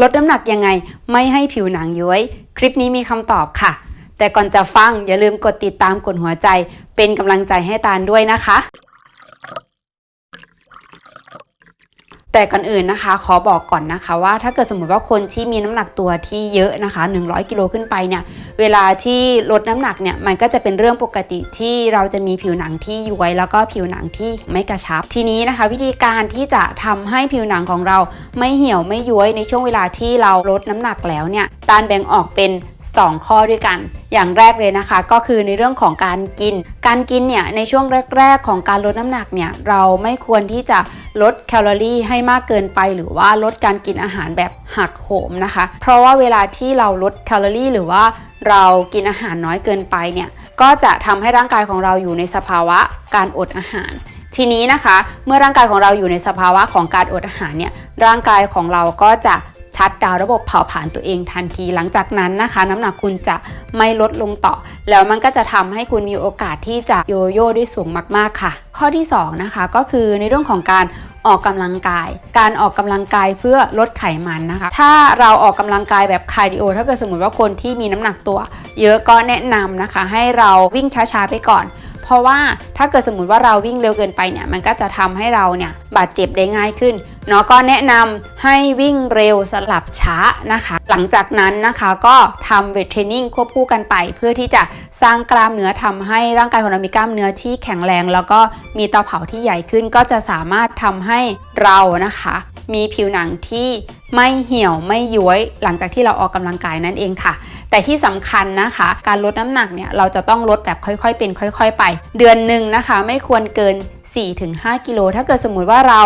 ลดน้ำหนักยังไงไม่ให้ผิวหนังย้วย คลิปนี้มีคำตอบค่ะ แต่ก่อนจะฟังอย่าลืมกดติดตามกดหัวใจ เป็นกำลังใจให้ตาลด้วยนะคะ แต่ก่อนอื่นนะคะขอบอกก่อนนะคะว่าถ้าเกิดสมมติว่าคนที่มีน้ำหนักตัวที่เยอะนะคะ 100 กิโลขึ้นไปเนี่ยเวลาที่ลดน้ำหนักเนี่ยมันก็จะเป็นเรื่องปกติที่เราจะมีผิวหนังที่ย้วยแล้วก็ผิวหนังที่ไม่กระชับ ทีนี้นะคะ วิธีการที่จะทำให้ผิวหนังของเราไม่เหี่ยวไม่ย้วยในช่วงเวลาที่เราลดน้ำหนักแล้วเนี่ยตาลแบ่งออกเป็น 2 ข้อด้วยกัน อย่างแรกเลยนะคะ ก็คือในเรื่องของการกิน การกินเนี่ยในช่วงแรก ๆ ของการลดน้ำหนักเนี่ยเราไม่ควรที่จะลดแคลอรี่ให้มากเกินไป หรือว่าลดการกินอาหารแบบหักโหมนะคะ เพราะว่าเวลาที่เราลดแคลอรี่ หรือว่าเรากินอาหารน้อยเกินไปเนี่ยก็จะทำให้ร่างกายของเราอยู่ในสภาวะการอดอาหารทีนี้นะคะ เมื่อร่างกายของเราอยู่ในสภาวะของการอดอาหารเนี่ยร่างกายของเราก็จะ ชัดดาวระบบเผาผลาญตัวเองทันที หลังจากนั้นนะคะ น้ำหนักคุณจะไม่ลดลงต่อ แล้วมันก็จะทำให้คุณมีโอกาสที่จะโยโย่ได้สูงมาก ๆค่ะ ข้อที่ 2 นะคะก็คือในเรื่องของการออกกำลังกาย การออกกำลังกายเพื่อลดไขมันนะคะ ถ้าเราออกกำลังกายแบบคาร์ดิโอ ถ้าเกิดสมมติว่าคนที่มีน้ำหนักตัว เยอะก็แนะนำนะคะ ให้เราวิ่งช้าๆไปก่อน เพราะว่าถ้าเกิดสมมติว่าเราวิ่งเร็วเกินไปเนี่ย มันก็จะทำให้เราเนี่ยบาดเจ็บได้ง่ายขึ้น เนาะก็แนะนำให้วิ่งเร็วสลับช้านะคะ หลังจากนั้นนะคะก็ทำเวทเทรนนิ่งควบคู่กันไป เพื่อที่จะสร้างกล้ามเนื้อทำให้ร่างกายของเรามีกล้ามเนื้อที่แข็งแรง แล้วก็มีเตาเผาที่ใหญ่ขึ้น ก็จะสามารถทำให้เรานะคะ มีผิวหนังที่ไม่เหี่ยวไม่ย้วยหลังจากที่เราออกกำลังกายนั่นเองค่ะ แต่ที่สำคัญนะคะ การลดน้ำหนักเนี่ยเราจะต้องลดแบบค่อยๆเป็นค่อย ๆ ไป เดือนหนึ่งนะคะ ไม่ควรเกิน 4-5 กิโล ถ้าเกิดสมมุติว่าเรา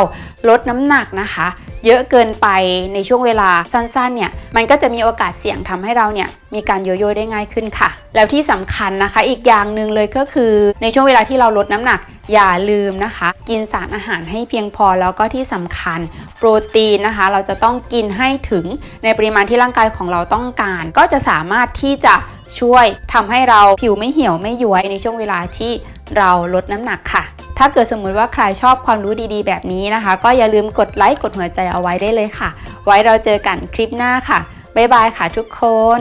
ลดน้ำหนักนะคะ เยอะเกินไปในช่วงเวลาสั้นๆเนี่ยมันก็จะมีโอกาสเสี่ยงทำให้เราเนี่ยมีการโยโย่ได้ง่ายขึ้นค่ะ แล้วที่สำคัญนะคะอีกอย่างหนึ่งเลยก็คือในช่วงเวลาที่เราลดน้ำหนักอย่าลืมนะคะ กินสารอาหารให้เพียงพอแล้วก็ที่สำคัญโปรตีนนะคะ เราจะต้องกินให้ถึงในปริมาณที่ร่างกายของเราต้องการ ก็จะสามารถที่จะช่วยทำให้เราผิวไม่เหี่ยวไม่ย้วยในช่วงเวลาที่เราลดน้ำหนักค่ะ ถ้าเกิดสมมุติว่าใครชอบความรู้ดีๆ แบบนี้นะคะ ก็อย่าลืมกดไลค์กดหัวใจเอาไว้ได้เลยค่ะ ไว้เราเจอกันคลิปหน้าค่ะ บ๊ายบายค่ะทุกคน